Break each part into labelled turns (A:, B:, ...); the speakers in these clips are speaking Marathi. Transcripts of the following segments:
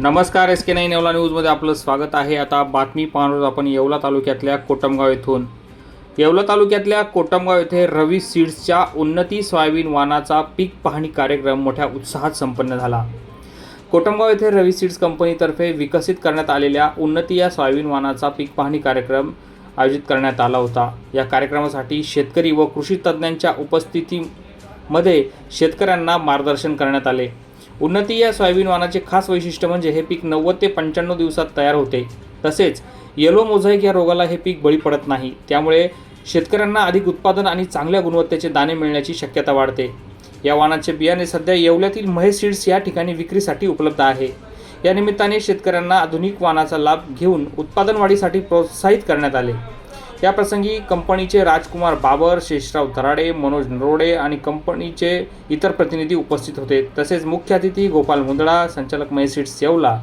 A: नमस्कार एस के नाईन येवला न्यूजमध्ये आपलं स्वागत आहे. आता बातमी पाहणार आहोत आपण येवला तालुक्यातल्या कोटमगाव येथून. येवला तालुक्यातल्या कोटमगाव येथे रवी सीड्सच्या उन्नती सोयाबीन वाणाचा पीक पाहणी कार्यक्रम मोठ्या उत्साहात संपन्न झाला. कोटमगाव येथे रवी सीड्स कंपनीतर्फे विकसित करण्यात आलेल्या उन्नती या सोयाबीन वाणाचा पीक पाहणी कार्यक्रम आयोजित करण्यात आला होता. या कार्यक्रमासाठी शेतकरी व कृषी तज्ज्ञांच्या उपस्थितीमध्ये शेतकऱ्यांना मार्गदर्शन करण्यात आले. उन्नती या सोयाबीन वाणाचे खास वैशिष्ट्य म्हणजे हे पीक नव्वद ते पंच्याण्णव दिवसात तयार होते. तसेच येलो मोझाईक या रोगाला हे पीक बळी पडत नाही. त्यामुळे शेतकऱ्यांना अधिक उत्पादन आणि चांगल्या गुणवत्तेचे दाणे मिळण्याची शक्यता वाढते. या वाणाचे बियाणे सध्या येवल्यातील महेश सीड्स या ठिकाणी विक्रीसाठी उपलब्ध आहे. या निमित्ताने शेतकऱ्यांना आधुनिक वाणाचा लाभ घेऊन उत्पादन वाढीसाठी प्रोत्साहित करण्यात आले. याप्रसंगी कंपनीचे राजकुमार बाबर शेषराव दराडे मनोज नरोडे आणि कंपनीचे इतर प्रतिनिधी उपस्थित होते. तसेच मुख्य अतिथी गोपाल मुंदडा संचालक महेश येवला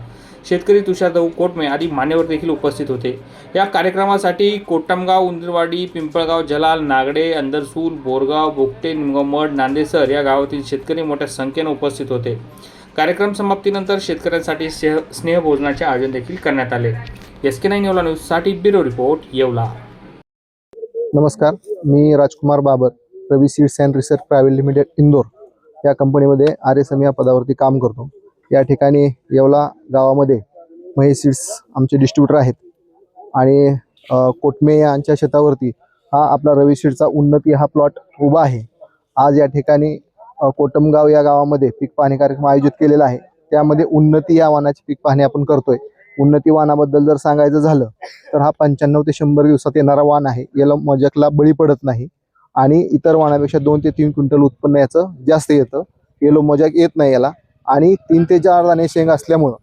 A: शेतकरी तुषार दऊ कोटमे आदी मान्यवर देखील उपस्थित होते. या कार्यक्रमासाठी कोटमगाव उंदरवाडी पिंपळगाव जलाल नागडे अंदरसूल बोरगाव बोगटे निमगाव नांदेसर या गावातील शेतकरी मोठ्या संख्येने उपस्थित होते. कार्यक्रम समाप्तीनंतर शेतकऱ्यांसाठी स्नेह स्नेहभोजनाचे आयोजन देखील करण्यात आले. एस के नाईन येवला न्यूजसाठी ब्युरो रिपोर्ट येवला.
B: नमस्कार मी Rajkumar Babar Ravi seeds and research private limited Indore. या कंपनीमध्ये आर एस एम या पदावरती काम करतो. या ठिकाणी येवला गावामध्ये महेश सीड्स आमचे डिस्ट्रीब्युटर आहेत. आणि कोटमे यांच्या शेतावरती हा आपला रवी सीडचा उन्नती हा प्लॉट उभा आहे. आज या ठिकाणी कोटमगाव या गावामध्ये पीक पाहणी कार्यक्रम आयोजित केलेला आहे. त्यामध्ये उन्नती या वानाची पीक पाहणी आपण करतोय. उन्नती वाणाबद्दल जर सांगायचं झालं तर हा पंच्याण्णव ते शंभर दिवसात येणारा वाण आहे. याला मजकला बळी पडत नाही आणि इतर वाणापेक्षा दोन ते तीन क्विंटल उत्पन्न याचं जास्त येतं. येलो मजाक येत नाही याला आणि तीन ते चार दाणे शेंग असल्यामुळं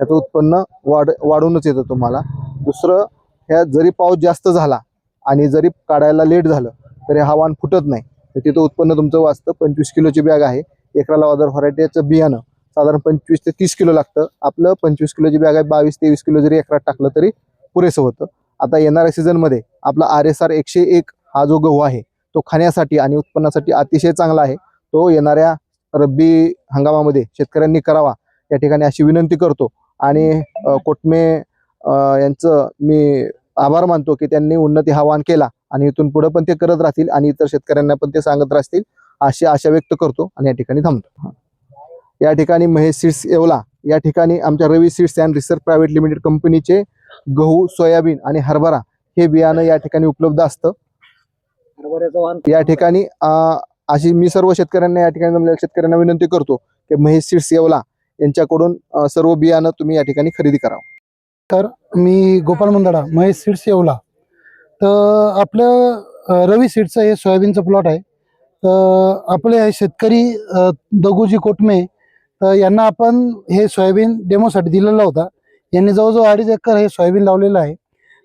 B: त्याचं उत्पन्न वाढ वाढूनच येतं तुम्हाला. दुसरं ह्या जरी पाऊस जास्त झाला आणि जरी काढायला लेट झालं तरी हा वाण फुटत नाही. तर तिथं उत्पन्न तुमचं वाचतं. पंचवीस किलोची बॅग आहे. एकराला अदर व्हरायटीचं बियाणं. साधारण पंचवीस ते तीस किलो लागतं. आपलं पंचवीस किलोची बॅग आहे बावीस तेवीस किलो जरी एकरात टाकलं तरी पुरेसं होतं. आता येणाऱ्या सीझनमध्ये आपला आर एस आर एकशे एक हा जो गहू आहे तो खाण्यासाठी आणि उत्पन्नासाठी अतिशय चांगला आहे. तो येणाऱ्या रब्बी हंगामामध्ये शेतकऱ्यांनी करावा या ठिकाणी अशी विनंती करतो. आणि कोटमे यांचं मी आभार मानतो की त्यांनी उन्नती आवाहन केला आणि इथून पुढे पण ते करत राहतील आणि इतर शेतकऱ्यांना पण ते सांगत राहतील अशी आशा व्यक्त करतो आणि या ठिकाणी थांबतो. या ठिकाणी महेश सीड्स येवला. या ठिकाणी आमच्या Ravi seeds and research private limited कंपनीचे गहू सोयाबीन आणि हरभरा हे बियाणं या ठिकाणी उपलब्ध असतं. या ठिकाणी अशी मी सर्व शेतकऱ्यांना या ठिकाणी जमलेल्या शेतकऱ्यांना विनंती करतो की महेश सीड्स येवला. यांच्याकडून सर्व बियाणं तुम्ही या ठिकाणी खरेदी करावं.
C: मी गोपाल मंदडा महेश सीड्स येवला. तर आपलं रवी सीड्सचं हे सोयाबीनचं प्लॉट आहे. तर आपले हे शेतकरी दगूजी कोटमे तर यांना आपण हे सोयाबीन डेमोसाठी दिलेला होता. यांनी जवळजवळ अडीच एकर हे सोयाबीन लावलेलं आहे.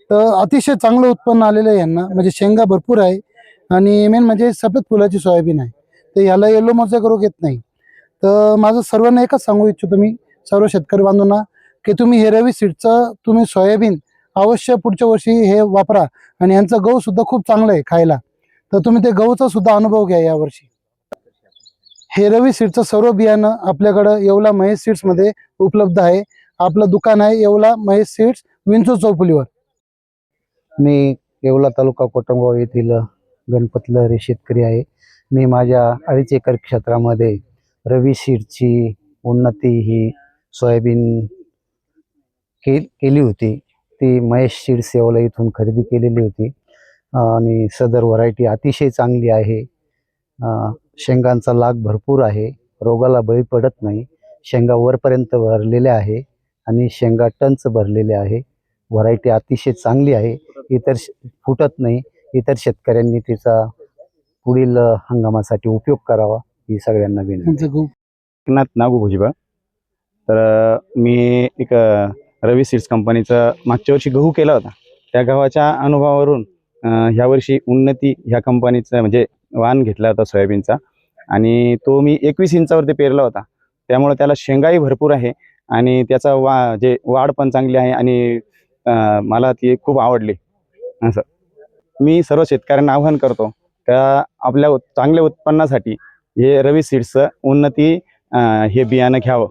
C: तर अतिशय चांगलं उत्पन्न आलेलं आहे यांना. म्हणजे शेंगा भरपूर आहे. आणि मेन म्हणजे सफेद फुलाची सोयाबीन आहे. तर याला येलो मोजॅक रोग येत नाही. तर माझं सर्वांना एकच सांगू इच्छितो मी सर्व शेतकरी बांधवांना की तुम्ही हे रवी सीडचं तुम्ही सोयाबीन अवश्य पुढच्या वर्षी हे वापरा. आणि यांचं गहू सुद्धा खूप चांगलं आहे खायला. तर तुम्ही ते गहूचा सुद्धा अनुभव घ्या यावर्षी. हे रवी सीडचं सर्व बियाणं आपल्याकडं येवला महेश सीड्समध्ये उपलब्ध आहे. आपलं दुकान आहे येवला महेश सीड्स विंचू चौफुलीवर.
D: मी येवला तालुका कोटमगाव येथील गणपत लहरी शेतकरी आहे. मी माझ्या अडीच एकर क्षेत्रामध्ये रवी सीडची उन्नती ही सोयाबीन के केली होती. ती महेश सीड्स येवला इथून खरेदी केलेली होती. आणि सदर व्हरायटी अतिशय चांगली आहे. शेंगांचा लाग भरपूर आहे. रोगाला बळी पडत नाही. शेंगा वरपर्यंत भरलेल्या आहे आणि शेंगा टंच भरलेले आहे. व्हरायटी अतिशय चांगली आहे. इतर श- फुटत नाही. इतर शेतकऱ्यांनी तिचा पुढील हंगामासाठी उपयोग करावा ही सगळ्यांना विनंती
C: यांचं गहू
E: एकनाथ नागू भुजबळ. तर मी एक रवी सीड्स कंपनीचा मागच्या वर्षी गहू केला होता. त्या गव्हाच्या अनुभवावरून अ, ह्या वर्षी उन्नती ह्या कंपनीचा म्हणजे वाण घेतला होता सोयाबीनचा. आणि तो मी एकवीस इंचावरती पेरला होता. त्यामुळे त्याला शेंगाही भरपूर आहे आणि त्याचा वा जे वाढ पण चांगली आहे आणि मला ती खूप आवडली. असं. मी सर्व शेतकऱ्यांना आवाहन करतो त्या आपल्या चांगल्या उत्पन्नासाठी हे रवी सीड्सचं उन्नती हे बियाणं घ्यावं.